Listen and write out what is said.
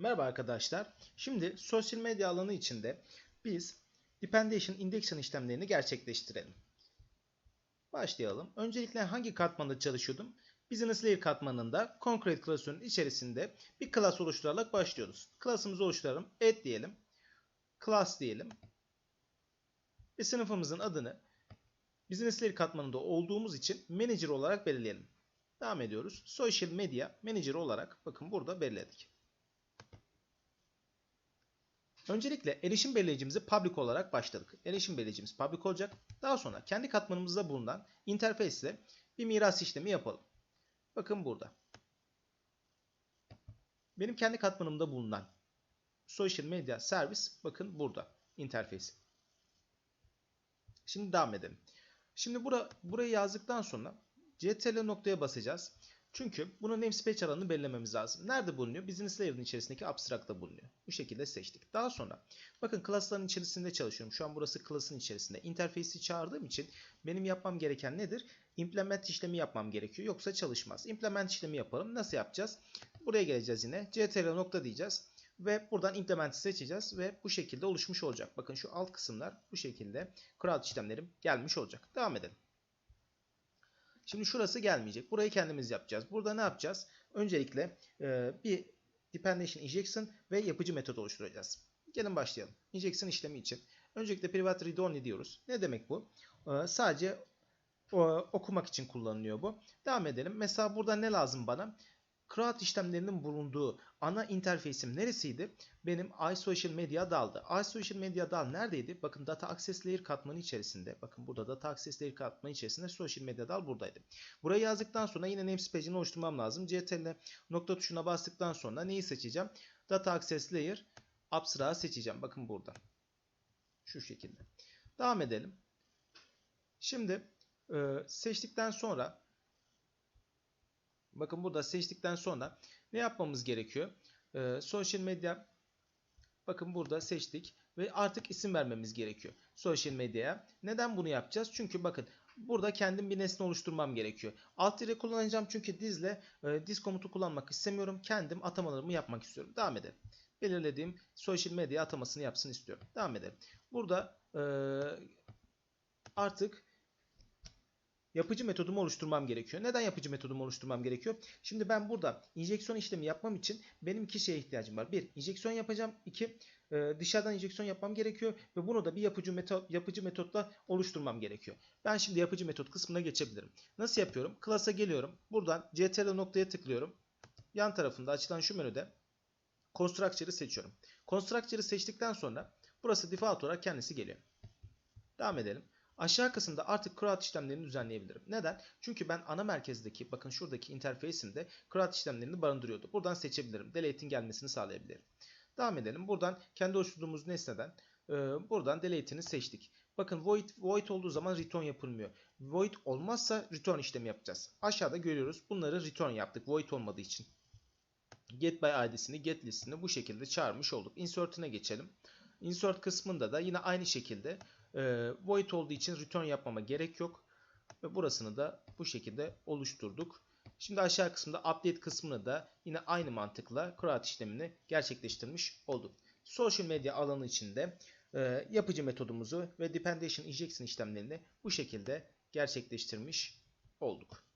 Merhaba arkadaşlar. Şimdi sosyal medya alanı içinde biz Dependency Indexion işlemlerini gerçekleştirelim. Başlayalım. Öncelikle hangi katmanda çalışıyordum? Business Layer katmanında Concrete klasörünün içerisinde bir class oluşturarak başlıyoruz. Class'ımızı oluşturalım. Add diyelim. Class diyelim. Ve sınıfımızın adını Business Layer katmanında olduğumuz için Manager olarak belirleyelim. Devam ediyoruz. Social Media Manager olarak bakın burada belirledik. Öncelikle erişim belirleyicimizi public olarak başladık. Erişim belirleyicimiz public olacak. Daha sonra kendi katmanımızda bulunan interface ile bir miras işlemi yapalım. Bakın burada. Benim kendi katmanımda bulunan social media service bakın burada interface. Şimdi devam edelim. Şimdi bura, burayı yazdıktan sonra ctrl noktaya basacağız. Çünkü bunun namespace alanını belirlememiz lazım. Nerede bulunuyor? Business Layer'ın içerisindeki abstract'ta bulunuyor. Bu şekilde seçtik. Daha sonra bakın class'ların içerisinde çalışıyorum. Şu an burası class'ın içerisinde. Interface'i çağırdığım için benim yapmam gereken nedir? Implement işlemi yapmam gerekiyor. Yoksa çalışmaz. Implement işlemi yapalım. Nasıl yapacağız? Buraya geleceğiz yine. ctrl nokta diyeceğiz. Ve buradan implement'i seçeceğiz ve bu şekilde oluşmuş olacak. Bakın şu alt kısımlar bu şekilde crowd işlemlerim gelmiş olacak. Devam edelim. Şimdi şurası gelmeyecek. Burayı kendimiz yapacağız. Burada ne yapacağız? Öncelikle e, bir dependency injection ve yapıcı metot oluşturacağız. Gelin başlayalım. Injection işlemi için. Öncelikle private read only diyoruz. Ne demek bu? E, sadece o, okumak için kullanılıyor bu. Devam edelim. Mesela burada ne lazım bana? Crowd işlemlerinin bulunduğu ana interface'im neresiydi? Benim iSocial Media daldı. iSocial Media dal neredeydi? Bakın Data Access Layer katmanı içerisinde. Bakın burada Data Access Layer katmanı içerisinde Social Media dal buradaydı. Burayı yazdıktan sonra yine namespace'ini oluşturmam lazım. CTRL nokta tuşuna bastıktan sonra neyi seçeceğim? Data Access Layer Abstract seçeceğim. Bakın burada. Şu şekilde. Devam edelim. Şimdi seçtikten sonra Bakın burada seçtikten sonra ne yapmamız gerekiyor? Ee, social medya bakın burada seçtik ve artık isim vermemiz gerekiyor. Social medyaya. Neden bunu yapacağız? Çünkü bakın burada kendim bir nesne oluşturmam gerekiyor. Alt dire kullanacağım çünkü dizle e, diz komutu kullanmak istemiyorum. Kendim atamalarımı yapmak istiyorum. Devam edelim. Belirlediğim social medya atamasını yapsın istiyorum. Devam edelim. Burada e, artık yapıcı metodumu oluşturmam gerekiyor. Neden yapıcı metodumu oluşturmam gerekiyor? Şimdi ben burada injeksiyon işlemi yapmam için benim iki şeye ihtiyacım var. Bir, injeksiyon yapacağım. İki, e, dışarıdan injeksiyon yapmam gerekiyor. Ve bunu da bir yapıcı, metot, yapıcı metotla oluşturmam gerekiyor. Ben şimdi yapıcı metot kısmına geçebilirim. Nasıl yapıyorum? Class'a geliyorum. Buradan CTRL noktaya tıklıyorum. Yan tarafında açılan şu menüde Constructor'ı seçiyorum. Constructor'ı seçtikten sonra burası default olarak kendisi geliyor. Devam edelim. Aşağı kısımda artık CRUD işlemlerini düzenleyebilirim. Neden? Çünkü ben ana merkezdeki bakın şuradaki interface'imde CRUD işlemlerini barındırıyordu. Buradan seçebilirim. Delete'in gelmesini sağlayabilirim. Devam edelim. Buradan kendi oluşturduğumuz nesneden e, buradan delete'ini seçtik. Bakın void, void olduğu zaman return yapılmıyor. Void olmazsa return işlemi yapacağız. Aşağıda görüyoruz. Bunları return yaptık. Void olmadığı için. Get by ID'sini, get listini bu şekilde çağırmış olduk. Insert'ine geçelim. Insert kısmında da yine aynı şekilde e, void olduğu için return yapmama gerek yok. Ve burasını da bu şekilde oluşturduk. Şimdi aşağı kısımda update kısmını da yine aynı mantıkla create işlemini gerçekleştirmiş olduk. Social medya alanı içinde e, yapıcı metodumuzu ve dependency injection işlemlerini bu şekilde gerçekleştirmiş olduk.